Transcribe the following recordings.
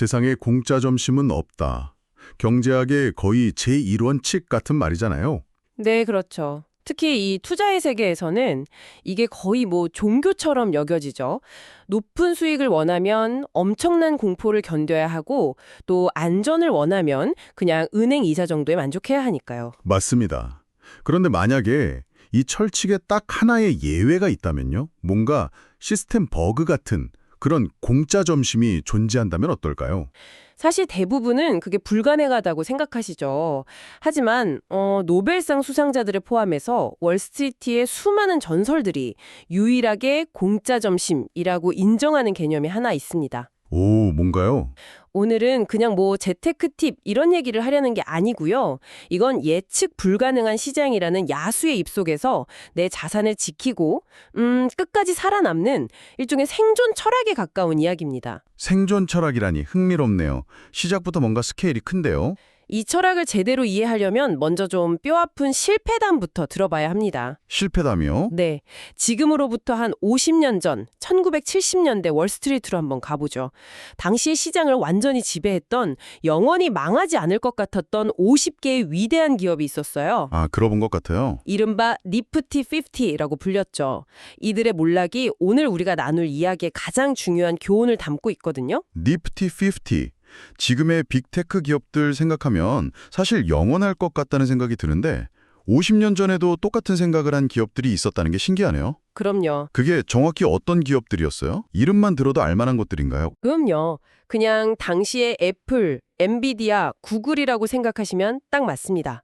세상에 공짜 점심은 없다. 경제학의 거의 제1원칙 같은 말이잖아요. 네, 그렇죠. 특히 이 투자의 세계에서는 이게 거의 뭐 종교처럼 여겨지죠. 높은 수익을 원하면 엄청난 공포를 견뎌야 하고 또 안전을 원하면 그냥 은행 이자 정도에 만족해야 하니까요. 맞습니다. 그런데 만약에 이 철칙에 딱 하나의 예외가 있다면요? 뭔가 시스템 버그 같은 그런 공짜 점심이 존재한다면 어떨까요? 사실 대부분은 그게 불가능하다고 생각하시죠. 하지만 어, 노벨상 수상자들을 포함해서 월스트리트의 수많은 전설들이 유일하게 공짜 점심이라고 인정하는 개념이 하나 있습니다. 오, 뭔가요? 오늘은 그냥 뭐 재테크 팁 이런 얘기를 하려는 게 아니고요. 이건 예측 불가능한 시장이라는 야수의 입속에서 내 자산을 지키고 음, 끝까지 살아남는 일종의 생존 철학에 가까운 이야기입니다. 생존 철학이라니 흥미롭네요. 시작부터 뭔가 스케일이 큰데요. 이 철학을 제대로 이해하려면 먼저 좀 뼈아픈 실패담부터 들어봐야 합니다. 실패담이요? 네. 지금으로부터 한 50년 전 1970년대 월스트리트로 한번 가보죠. 당시의 시장을 완전히 지배했던 영원히 망하지 않을 것 같았던 50개의 위대한 기업이 있었어요. 아, 들어본 것 같아요. 이른바 니프티 50라고 불렸죠. 이들의 몰락이 오늘 우리가 나눌 이야기의 가장 중요한 교훈을 담고 있거든요. 니프티 50. 지금의 빅테크 기업들 생각하면 사실 영원할 것 같다는 생각이 드는데 50년 전에도 똑같은 생각을 한 기업들이 있었다는 게 신기하네요. 그럼요. 그게 정확히 어떤 기업들이었어요? 이름만 들어도 알만한 것들인가요? 그럼요. 그냥 당시의 애플, 엔비디아, 구글이라고 생각하시면 딱 맞습니다.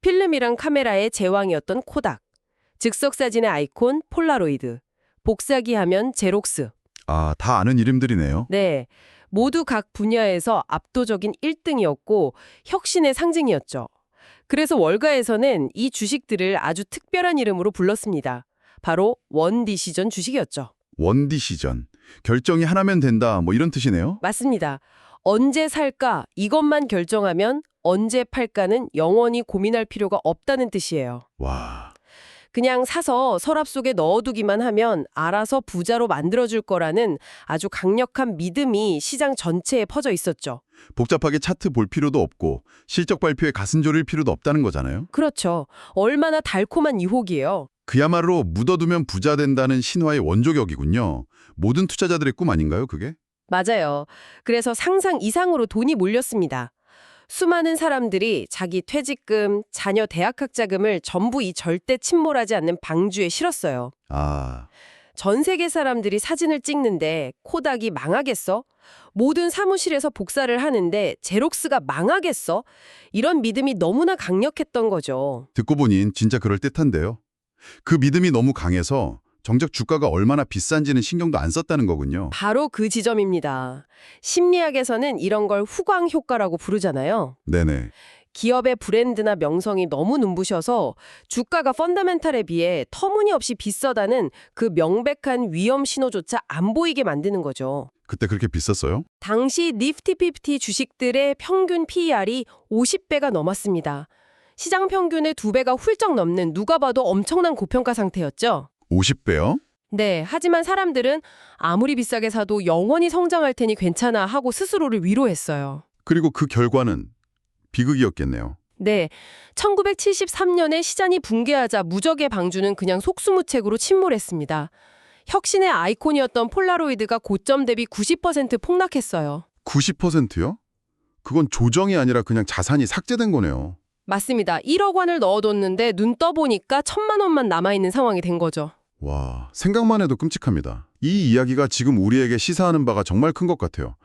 필름이랑 카메라의 제왕이었던 코닥, 즉석사진의 아이콘 폴라로이드, 복사기 하면 제록스. 아, 다 아는 이름들이네요. 네, 모두 각 분야에서 압도적인 1등이었고 혁신의 상징이었죠. 그래서 월가에서는 이 주식들을 아주 특별한 이름으로 불렀습니다. 바로 원디시전 주식이었죠. 원디시전. 결정이 하나면 된다. 뭐 이런 뜻이네요. 맞습니다. 언제 살까 이것만 결정하면 언제 팔까는 영원히 고민할 필요가 없다는 뜻이에요. 와. 그냥 사서 서랍 속에 넣어두기만 하면 알아서 부자로 만들어줄 거라는 아주 강력한 믿음이 시장 전체에 퍼져 있었죠. 복잡하게 차트 볼 필요도 없고 실적 발표에 가슴 졸일 필요도 없다는 거잖아요. 그렇죠. 얼마나 달콤한 유혹이에요. 그야말로 묻어두면 부자 된다는 신화의 원조격이군요. 모든 투자자들의 꿈 아닌가요, 그게? 맞아요. 그래서 상상 이상으로 돈이 몰렸습니다. 수많은 사람들이 자기 퇴직금, 자녀 대학학 자금을 전부 이 절대 침몰하지 않는 방주에 실었어요. 아, 전 세계 사람들이 사진을 찍는데 코닥이 망하겠어? 모든 사무실에서 복사를 하는데 제록스가 망하겠어? 이런 믿음이 너무나 강력했던 거죠. 듣고 보니 진짜 그럴 듯한데요. 그 믿음이 너무 강해서 정작 주가가 얼마나 비싼지는 신경도 안 썼다는 거군요. 바로 그 지점입니다. 심리학에서는 이런 걸 후광 효과라고 부르잖아요. 네네. 기업의 브랜드나 명성이 너무 눈부셔서 주가가 펀더멘탈에 비해 터무니없이 비싸다는 그 명백한 위험 신호조차 안 보이게 만드는 거죠. 그때 그렇게 비쌌어요? 당시 니프티 피프티 주식들의 평균 PER이 50배가 넘었습니다. 시장 평균의 2배가 훌쩍 넘는 누가 봐도 엄청난 고평가 상태였죠. 50배요? 네, 하지만 사람들은 아무리 비싸게 사도 영원히 성장할 테니 괜찮아 하고 스스로를 위로했어요. 그리고 그 결과는 비극이었겠네요. 네, 1973년에 시장이 붕괴하자 무적의 방주는 그냥 속수무책으로 침몰했습니다. 혁신의 아이콘이었던 폴라로이드가 고점 대비 90% 폭락했어요. 90%요? 그건 조정이 아니라 그냥 자산이 삭제된 거네요. 맞습니다. 1억 원을 넣어뒀는데 눈 떠보니까 천만 원만 남아있는 상황이 된 거죠. 와, 생각만 해도 끔찍합니다. 이 이야기가 지금 우리에게 시사하는 바가 정말 큰 것 같아요.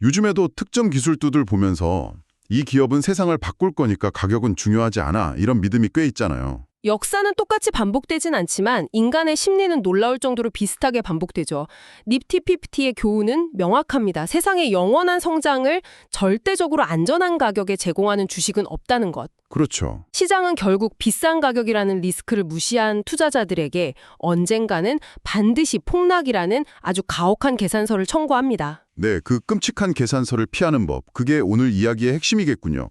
요즘에도 특정 기술주들 보면서 이 기업은 세상을 바꿀 거니까 가격은 중요하지 않아 이런 믿음이 꽤 있잖아요. 역사는 똑같이 반복되진 않지만 인간의 심리는 놀라울 정도로 비슷하게 반복되죠. 닙티 피프티의 교훈은 명확합니다. 세상의 영원한 성장을 절대적으로 안전한 가격에 제공하는 주식은 없다는 것. 그렇죠. 시장은 결국 비싼 가격이라는 리스크를 무시한 투자자들에게 언젠가는 반드시 폭락이라는 아주 가혹한 계산서를 청구합니다. 네, 그 끔찍한 계산서를 피하는 법, 그게 오늘 이야기의 핵심이겠군요.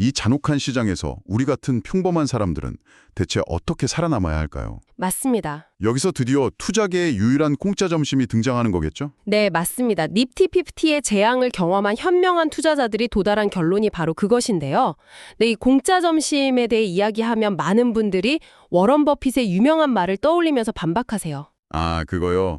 이 잔혹한 시장에서 우리 같은 평범한 사람들은 대체 어떻게 살아남아야 할까요? 맞습니다. 여기서 드디어 투자계의 유일한 공짜 점심이 등장하는 거겠죠? 네, 맞습니다. 니프티 피프티의 재앙을 경험한 현명한 투자자들이 도달한 결론이 바로 그것인데요. 네, 이 공짜 점심에 대해 이야기하면 많은 분들이 워런 버핏의 유명한 말을 떠올리면서 반박하세요. 아, 그거요.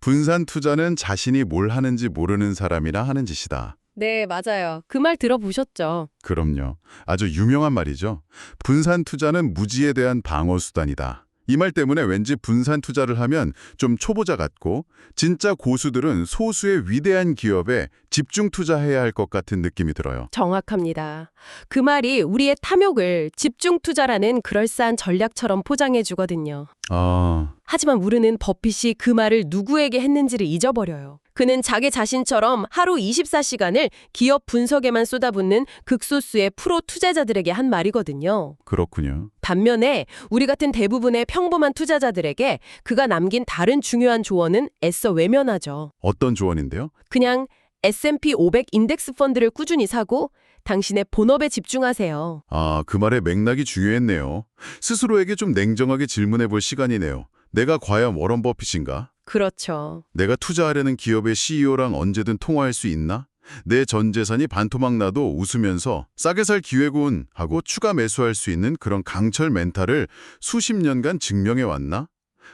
분산 투자는 자신이 뭘 하는지 모르는 사람이라 하는 짓이다. 네, 맞아요. 그 말 들어보셨죠? 그럼요. 아주 유명한 말이죠. 분산 투자는 무지에 대한 방어 수단이다. 이 말 때문에 왠지 분산 투자를 하면 좀 초보자 같고 진짜 고수들은 소수의 위대한 기업에 집중 투자해야 할 것 같은 느낌이 들어요. 정확합니다. 그 말이 우리의 탐욕을 집중 투자라는 그럴싸한 전략처럼 포장해 주거든요. 아, 하지만 우리는 버핏이 그 말을 누구에게 했는지를 잊어버려요. 그는 자기 자신처럼 하루 24시간을 기업 분석에만 쏟아붓는 극소수의 프로 투자자들에게 한 말이거든요. 그렇군요. 반면에 우리 같은 대부분의 평범한 투자자들에게 그가 남긴 다른 중요한 조언은 애써 외면하죠. 어떤 조언인데요? 그냥 S&P 500 인덱스 펀드를 꾸준히 사고 당신의 본업에 집중하세요. 아, 그 말의 맥락이 중요했네요. 스스로에게 좀 냉정하게 질문해 볼 시간이네요. 내가 과연 워런 버핏인가? 그렇죠. 내가 투자하려는 기업의 CEO랑 언제든 통화할 수 있나? 내 전 재산이 반토막 나도 웃으면서 싸게 살 기회군 하고 추가 매수할 수 있는 그런 강철 멘탈을 수십 년간 증명해 왔나?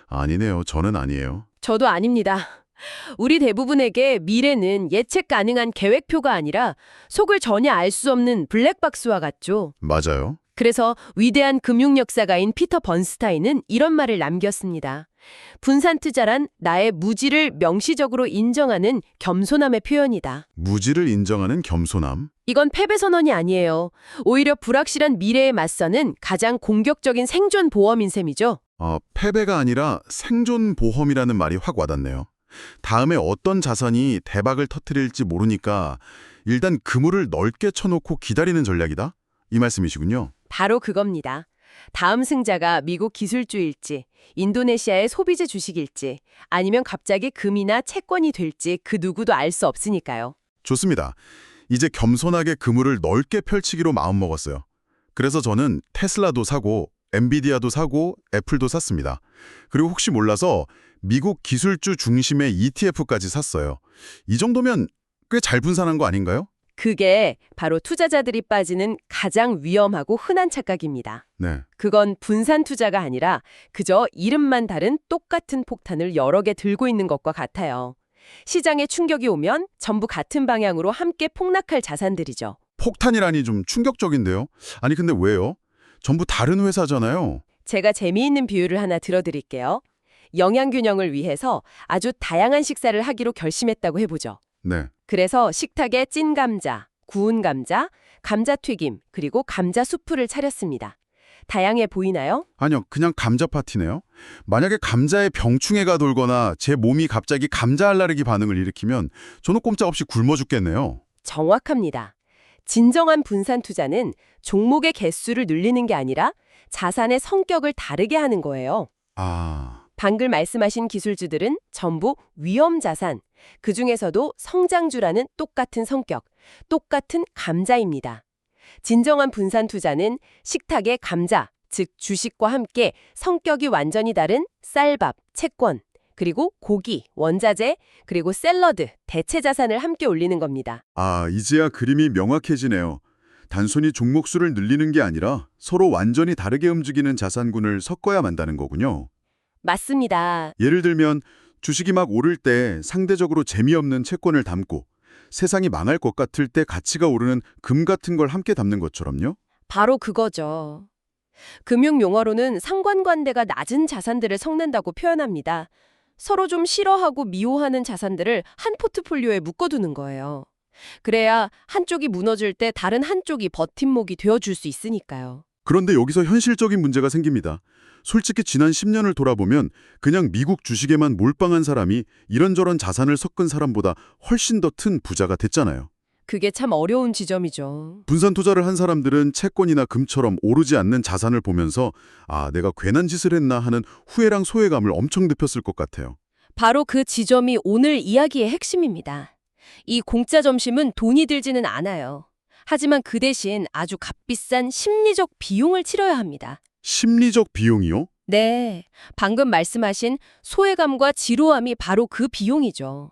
아니네요. 저는 아니에요. 저도 아닙니다. 우리 대부분에게 미래는 예측 가능한 계획표가 아니라 속을 전혀 알 수 없는 블랙박스와 같죠. 맞아요. 그래서 위대한 금융 역사가인 피터 번스타인은 이런 말을 남겼습니다. 분산 투자란 나의 무지를 명시적으로 인정하는 겸손함의 표현이다. 무지를 인정하는 겸손함. 이건 패배 선언이 아니에요. 오히려 불확실한 미래에 맞서는 가장 공격적인 생존 보험인 셈이죠. 어, 패배가 아니라 생존 보험이라는 말이 확 와닿네요. 다음에 어떤 자산이 대박을 터뜨릴지 모르니까 일단 그물을 넓게 쳐놓고 기다리는 전략이다? 이 말씀이시군요. 바로 그겁니다. 다음 승자가 미국 기술주일지, 인도네시아의 소비재 주식일지, 아니면 갑자기 금이나 채권이 될지 그 누구도 알 수 없으니까요. 좋습니다. 이제 겸손하게 그물을 넓게 펼치기로 마음먹었어요. 그래서 저는 테슬라도 사고 엔비디아도 사고 애플도 샀습니다. 그리고 혹시 몰라서 미국 기술주 중심의 ETF까지 샀어요. 이 정도면 꽤 잘 분산한 거 아닌가요? 그게 바로 투자자들이 빠지는 가장 위험하고 흔한 착각입니다. 네. 그건 분산 투자가 아니라 그저 이름만 다른 똑같은 폭탄을 여러 개 들고 있는 것과 같아요. 시장에 충격이 오면 전부 같은 방향으로 함께 폭락할 자산들이죠. 폭탄이라니 좀 충격적인데요. 아니 근데 왜요? 전부 다른 회사잖아요. 제가 재미있는 비유를 하나 들어드릴게요. 영양 균형을 위해서 아주 다양한 식사를 하기로 결심했다고 해보죠. 네. 그래서 식탁에 찐 감자, 구운 감자, 감자튀김, 그리고 감자 수프를 차렸습니다. 다양해 보이나요? 아니요, 그냥 감자 파티네요. 만약에 감자에 병충해가 돌거나 제 몸이 갑자기 감자 알레르기 반응을 일으키면 저는 꼼짝없이 굶어 죽겠네요. 정확합니다. 진정한 분산 투자는 종목의 개수를 늘리는 게 아니라 자산의 성격을 다르게 하는 거예요. 아, 방금 말씀하신 기술주들은 전부 위험 자산, 그 중에서도 성장주라는 똑같은 성격, 똑같은 감자입니다. 진정한 분산 투자는 식탁의 감자, 즉 주식과 함께 성격이 완전히 다른 쌀밥, 채권, 그리고 고기, 원자재, 그리고 샐러드, 대체 자산을 함께 올리는 겁니다. 아, 이제야 그림이 명확해지네요. 단순히 종목 수를 늘리는 게 아니라 서로 완전히 다르게 움직이는 자산군을 섞어야 만다는 거군요. 맞습니다. 예를 들면 주식이 막 오를 때 상대적으로 재미없는 채권을 담고 세상이 망할 것 같을 때 가치가 오르는 금 같은 걸 함께 담는 것처럼요. 바로 그거죠. 금융 용어로는 상관관대가 낮은 자산들을 섞는다고 표현합니다. 서로 좀 싫어하고 미워하는 자산들을 한 포트폴리오에 묶어두는 거예요. 그래야 한쪽이 무너질 때 다른 한쪽이 버팀목이 되어줄 수 있으니까요. 그런데 여기서 현실적인 문제가 생깁니다. 솔직히 지난 10년을 돌아보면 그냥 미국 주식에만 몰빵한 사람이 이런저런 자산을 섞은 사람보다 훨씬 더 큰 부자가 됐잖아요. 그게 참 어려운 지점이죠. 분산 투자를 한 사람들은 채권이나 금처럼 오르지 않는 자산을 보면서 아, 내가 괜한 짓을 했나 하는 후회랑 소외감을 엄청 느꼈을 것 같아요. 바로 그 지점이 오늘 이야기의 핵심입니다. 이 공짜 점심은 돈이 들지는 않아요. 하지만 그 대신 아주 값비싼 심리적 비용을 치러야 합니다. 심리적 비용이요? 네, 방금 말씀하신 소외감과 지루함이 바로 그 비용이죠.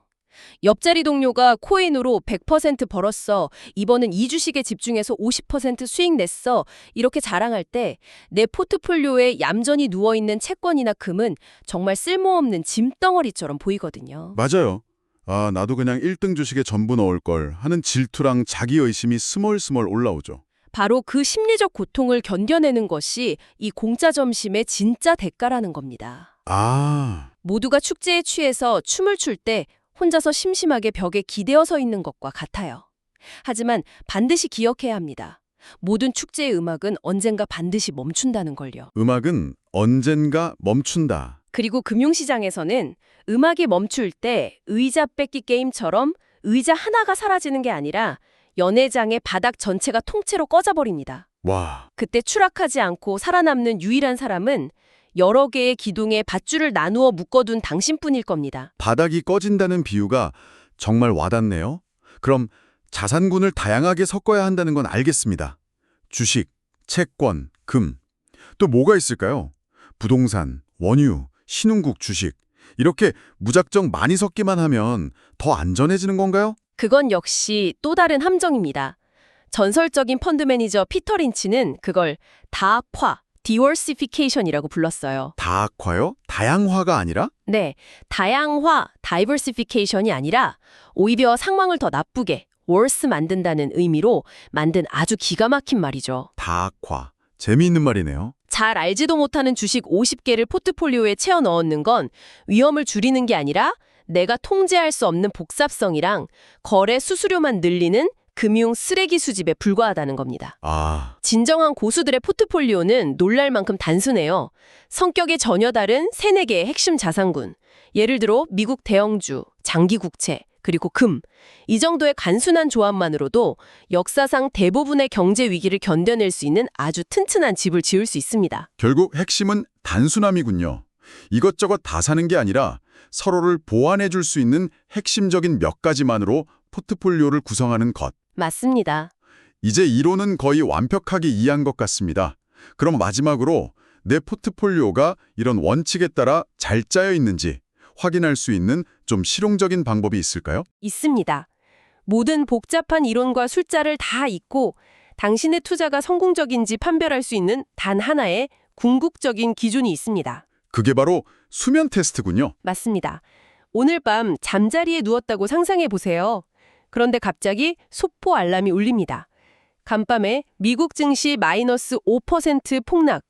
옆자리 동료가 코인으로 100% 벌었어. 이번은 이 주식에 집중해서 50% 수익 냈어. 이렇게 자랑할 때 내 포트폴리오에 얌전히 누워있는 채권이나 금은 정말 쓸모없는 짐덩어리처럼 보이거든요. 맞아요. 아, 나도 그냥 1등 주식에 전부 넣을 걸 하는 질투랑 자기 의심이 스멀스멀 올라오죠. 바로 그 심리적 고통을 견뎌내는 것이 이 공짜 점심의 진짜 대가라는 겁니다. 아, 모두가 축제에 취해서 춤을 출 때 혼자서 심심하게 벽에 기대어 서 있는 것과 같아요. 하지만 반드시 기억해야 합니다. 모든 축제의 음악은 언젠가 반드시 멈춘다는 걸요. 음악은 언젠가 멈춘다. 그리고 금융시장에서는 음악이 멈출 때 의자 뺏기 게임처럼 의자 하나가 사라지는 게 아니라 연회장의 바닥 전체가 통째로 꺼져버립니다. 와, 그때 추락하지 않고 살아남는 유일한 사람은 여러 개의 기둥에 밧줄을 나누어 묶어둔 당신뿐일 겁니다. 바닥이 꺼진다는 비유가 정말 와닿네요. 그럼 자산군을 다양하게 섞어야 한다는 건 알겠습니다. 주식, 채권, 금. 또 뭐가 있을까요? 부동산, 원유, 신흥국 주식. 이렇게 무작정 많이 섞기만 하면 더 안전해지는 건가요? 그건 역시 또 다른 함정입니다. 전설적인 펀드 매니저 피터 린치는 그걸 다화, diversification이라고 불렀어요. 다악화요? 다양화가 아니라? 네, 다양화, diversification이 아니라 오히려 상황을 더 나쁘게, worse 만든다는 의미로 만든 아주 기가 막힌 말이죠. 다악화. 재미있는 말이네요. 잘 알지도 못하는 주식 50개를 포트폴리오에 채워 넣는 건 위험을 줄이는 게 아니라 내가 통제할 수 없는 복잡성이랑 거래 수수료만 늘리는 금융 쓰레기 수집에 불과하다는 겁니다. 아, 진정한 고수들의 포트폴리오는 놀랄 만큼 단순해요. 성격이 전혀 다른 세네 개의 핵심 자산군. 예를 들어 미국 대형주, 장기 국채, 그리고 금. 이 정도의 간순한 조합만으로도 역사상 대부분의 경제 위기를 견뎌낼 수 있는 아주 튼튼한 집을 지을 수 있습니다. 결국 핵심은 단순함이군요. 이것저것 다 사는 게 아니라 서로를 보완해 줄 수 있는 핵심적인 몇 가지만으로 포트폴리오를 구성하는 것. 맞습니다. 이제 이론은 거의 완벽하게 이해한 것 같습니다. 그럼 마지막으로 내 포트폴리오가 이런 원칙에 따라 잘 짜여 있는지 확인할 수 있는 좀 실용적인 방법이 있을까요? 있습니다. 모든 복잡한 이론과 숫자를 다 잊고 당신의 투자가 성공적인지 판별할 수 있는 단 하나의 궁극적인 기준이 있습니다. 그게 바로 수면 테스트군요. 맞습니다. 오늘 밤 잠자리에 누웠다고 상상해 보세요. 그런데 갑자기 소포 알람이 울립니다. 간밤에 미국 증시 마이너스 5% 폭락.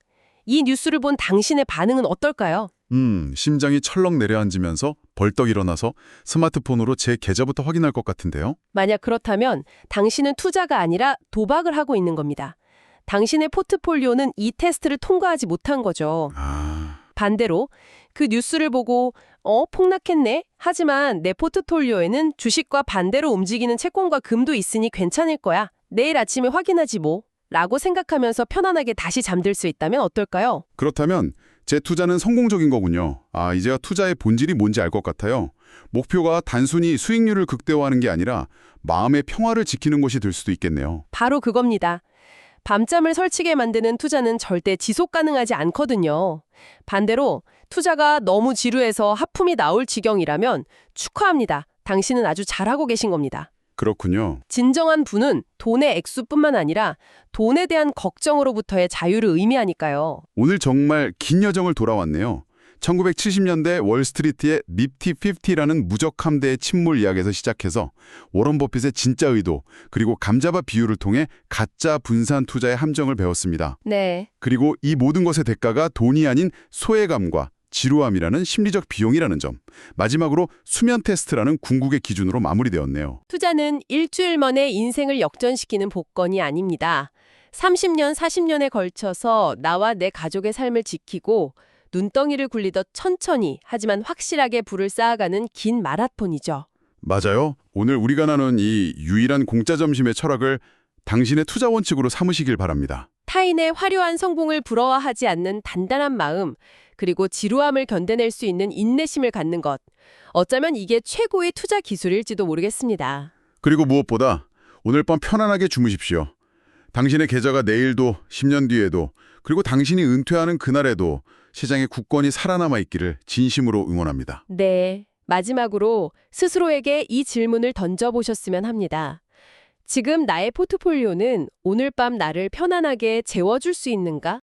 이 뉴스를 본 당신의 반응은 어떨까요? 음, 심장이 철렁 내려앉으면서 벌떡 일어나서 스마트폰으로 제 계좌부터 확인할 것 같은데요. 만약 그렇다면 당신은 투자가 아니라 도박을 하고 있는 겁니다. 당신의 포트폴리오는 이 테스트를 통과하지 못한 거죠. 아, 반대로 그 뉴스를 보고 어 폭락했네. 하지만 내 포트폴리오에는 주식과 반대로 움직이는 채권과 금도 있으니 괜찮을 거야. 내일 아침에 확인하지 뭐. 라고 생각하면서 편안하게 다시 잠들 수 있다면 어떨까요? 그렇다면 제 투자는 성공적인 거군요. 아, 이제야 투자의 본질이 뭔지 알 것 같아요. 목표가 단순히 수익률을 극대화하는 게 아니라 마음의 평화를 지키는 것이 될 수도 있겠네요. 바로 그겁니다. 밤잠을 설치게 만드는 투자는 절대 지속 가능하지 않거든요. 반대로 투자가 너무 지루해서 하품이 나올 지경이라면 축하합니다. 당신은 아주 잘하고 계신 겁니다. 그렇군요. 진정한 부는 돈의 액수뿐만 아니라 돈에 대한 걱정으로부터의 자유를 의미하니까요. 오늘 정말 긴 여정을 돌아왔네요. 1970년대 월스트리트의 니프티 50라는 무적 함대의 침몰 이야기에서 시작해서 워런 버핏의 진짜 의도 그리고 감자바 비유를 통해 가짜 분산 투자의 함정을 배웠습니다. 네. 그리고 이 모든 것의 대가가 돈이 아닌 소외감과 지루함이라는 심리적 비용이라는 점. 마지막으로 수면 테스트라는 궁극의 기준으로 마무리되었네요. 투자는 일주일 만에 인생을 역전시키는 복권이 아닙니다. 30년, 40년에 걸쳐서 나와 내 가족의 삶을 지키고 눈덩이를 굴리듯 천천히 하지만 확실하게 불을 쌓아가는 긴 마라톤이죠. 맞아요. 오늘 우리가 나눈 이 유일한 공짜 점심의 철학을 당신의 투자 원칙으로 삼으시길 바랍니다. 타인의 화려한 성공을 부러워하지 않는 단단한 마음, 그리고 지루함을 견뎌낼 수 있는 인내심을 갖는 것. 어쩌면 이게 최고의 투자 기술일지도 모르겠습니다. 그리고 무엇보다 오늘 밤 편안하게 주무십시오. 당신의 계좌가 내일도 10년 뒤에도 그리고 당신이 은퇴하는 그날에도 시장에 굳건히 살아남아 있기를 진심으로 응원합니다. 네. 마지막으로 스스로에게 이 질문을 던져보셨으면 합니다. 지금 나의 포트폴리오는 오늘 밤 나를 편안하게 재워줄 수 있는가?